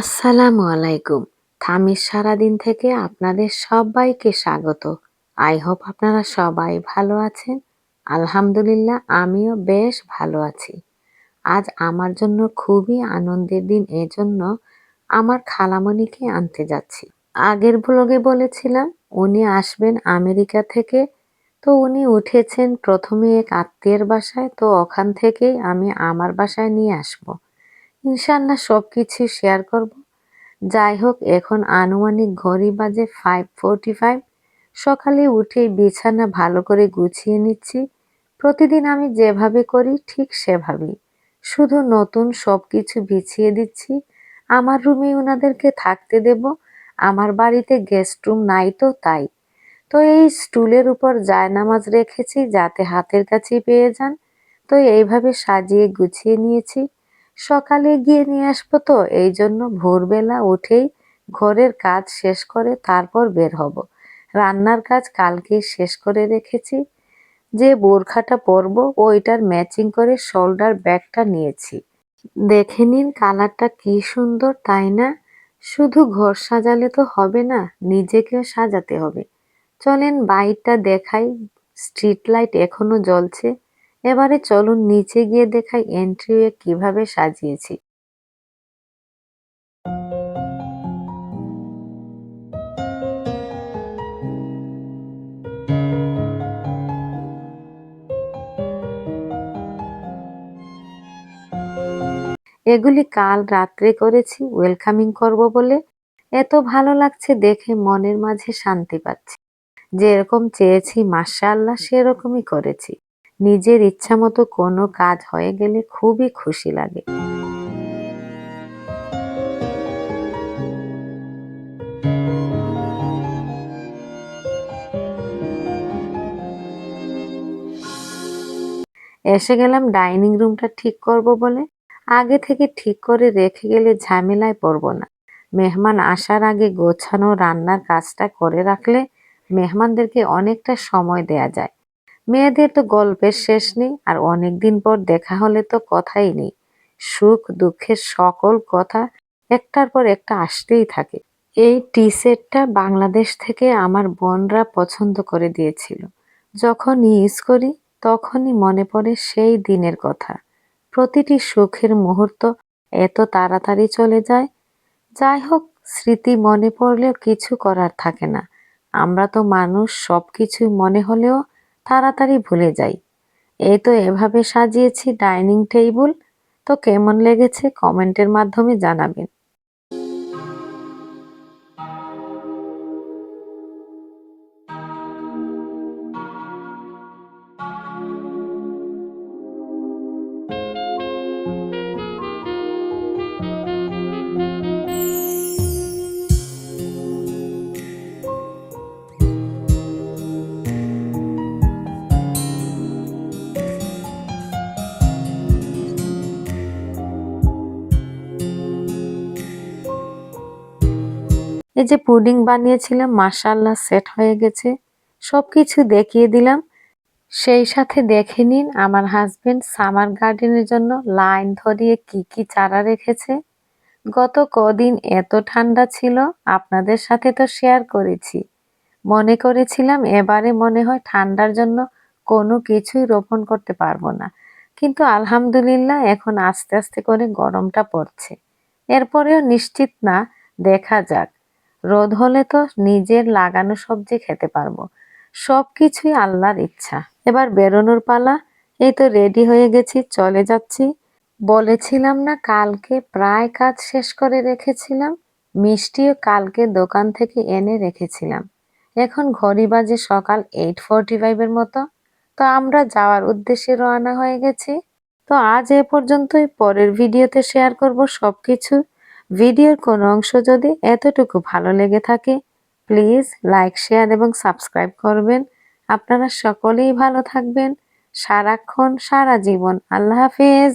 আসসালামু আলাইকুম। থামির সারাদিন থেকে আপনাদের সবাইকে স্বাগত। আই হোপ আপনারা সবাই ভালো আছেন। আলহামদুলিল্লাহ, আমিও বেশ ভালো আছি। আজ আমার জন্য খুবই আনন্দের দিন, এজন্য আমার খালামণিকে আনতে যাচ্ছি। আগের ব্লগে বলেছিলাম, উনি আসবেন আমেরিকা থেকে। তো উনি উঠেছেন প্রথমে এক আত্মীয়ের বাসায়, তো ওখান থেকেই আমি আমার বাসায় নিয়ে আসব। ইনশাল্লাহ সব কিছু শেয়ার করব। যাই হোক এখন আনুমানিক ঘড়ি বাজে ফাইভ ফোরটি ফাইভ সকালে উঠে বিছানা ভালো করে গুছিয়ে নিচ্ছি। প্রতিদিন আমি যেভাবে করি, ঠিক সেভাবেই। শুধু নতুন সব কিছু বিছিয়ে দিচ্ছি। আমার রুমে ওনাদেরকে থাকতে দেব। আমার বাড়িতে গেস্ট রুম নাই তো তাই। তো এই স্টুলের উপর জায়নামাজ রেখেছি যাতে হাতের কাছেই পেয়ে যান। তো এইভাবে সাজিয়ে গুছিয়ে নিয়েছি। সকালে গিয়ে নিয়ে আসব তো, এই জন্য ভোরবেলা উঠেই ঘরের কাজ শেষ করে তারপর বের হব। রান্নার কাজ কালকেই শেষ করে রেখেছি। যে বোরখাটা পরবো, ওইটার ম্যাচিং করে শোল্ডার ব্যাগটা নিয়েছি। দেখে নিন কালারটা কি সুন্দর, তাই না? শুধু ঘর সাজালে তো হবে না, নিজেকেও সাজাতে হবে। চলেন বাইকটা দেখাই, স্ট্রিট লাইট এখনও জ্বলছে। এবারে চলুন নিচে গিয়ে দেখাই এন্ট্রিওয়ে কীভাবে সাজিয়েছি। এগুলি কাল রাত্রে করেছি ওয়েলকামিং করব বলে। এত ভালো লাগছে দেখে মনের মাঝে শান্তি পাচ্ছি। যেরকম চেয়েছি মাসা আল্লাহ সেরকমই করেছি। নিজের ইচ্ছা মতো কোনো কাজ হয়ে গেলে খুবই খুশি লাগে। এসে গেলাম ডাইনিং রুমটা ঠিক করব বলে। আগে থেকে ঠিক করে রেখে গেলে ঝামেলায় পড়ব না। মেহমান আসার আগে গোছানো রান্নার কাজটা করে রাখলে মেহমানদেরকে অনেকটা সময় দেয়া যায়। মেয়েদের তো গল্পের শেষ নেই, আর অনেকদিন পর দেখা হলে তো কথাই নেই। সুখ, দুঃখের সকল কথা একটার পর একটা আসতেই থাকে। এই টি সেটটা বাংলাদেশ থেকে আমার বোনরা পছন্দ করে দিয়েছিল। যখন ইউজ করি, তখনই মনে পড়ে সেই দিনের কথা। প্রতিটি সুখের মুহূর্ত এত তাড়াতাড়ি চলে যায়। যাই হোক, স্মৃতি মনে পড়লেও কিছু করার থাকে না। আমরা তো মানুষ সব কিছুই মনে হলেও তাড়াতাড়ি ভুলে যাই। এই তো এভাবে সাজিয়েছি ডাইনিং টেবিল। তো কেমন লেগেছে কমেন্টের মাধ্যমে জানাবেন। এই যে পুডিং বানিয়েছিলাম মাসাল্লাহ সেট হয়ে গেছে। সব কিছু দেখিয়ে দিলাম। সেই সাথে দেখে নিন আমার হাজবেন্ড সামার গার্ডেনের জন্য লাইন ধরিয়ে কি কি চারা রেখেছে। গত কদিন এত ঠান্ডা ছিল, আপনাদের সাথে তো শেয়ার করেছি। মনে করেছিলাম এবারে মনে হয় ঠান্ডার জন্য কোনো কিছুই রোপণ করতে পারব না। কিন্তু আলহামদুলিল্লাহ এখন আস্তে আস্তে করে গরমটা পড়ছে। এরপরেও নিশ্চিত না, দেখা যাক। রোদ হলে তো নিজের লাগানো সবজি খেতে পারব। সব কিছুই আল্লাহর ইচ্ছা। এবার বেরোনোর পালা। এই তো রেডি হয়ে গেছি, চলে যাচ্ছি। বলেছিলাম না কালকে প্রায় কাজ শেষ করে রেখেছিলাম? মিষ্টিও কালকে দোকান থেকে এনে রেখেছিলাম। এখন ঘড়ি বাজে সকাল এইট ফোরটি ফাইভের মতো। তো আমরা যাওয়ার উদ্দেশ্যে রওনা হয়ে গেছি। তো আজ এ পর্যন্তই। পরের ভিডিওতে শেয়ার করব সব কিছু ভিডিওর কোনো অংশ যদি এতটুকু ভালো লেগে থাকে, প্লিজ লাইক, শেয়ার এবং সাবস্ক্রাইব করবেন। আপনারা সকলেই ভালো থাকবেন। সারাক্ষণ, সারা জীবন। আল্লাহ হাফেজ।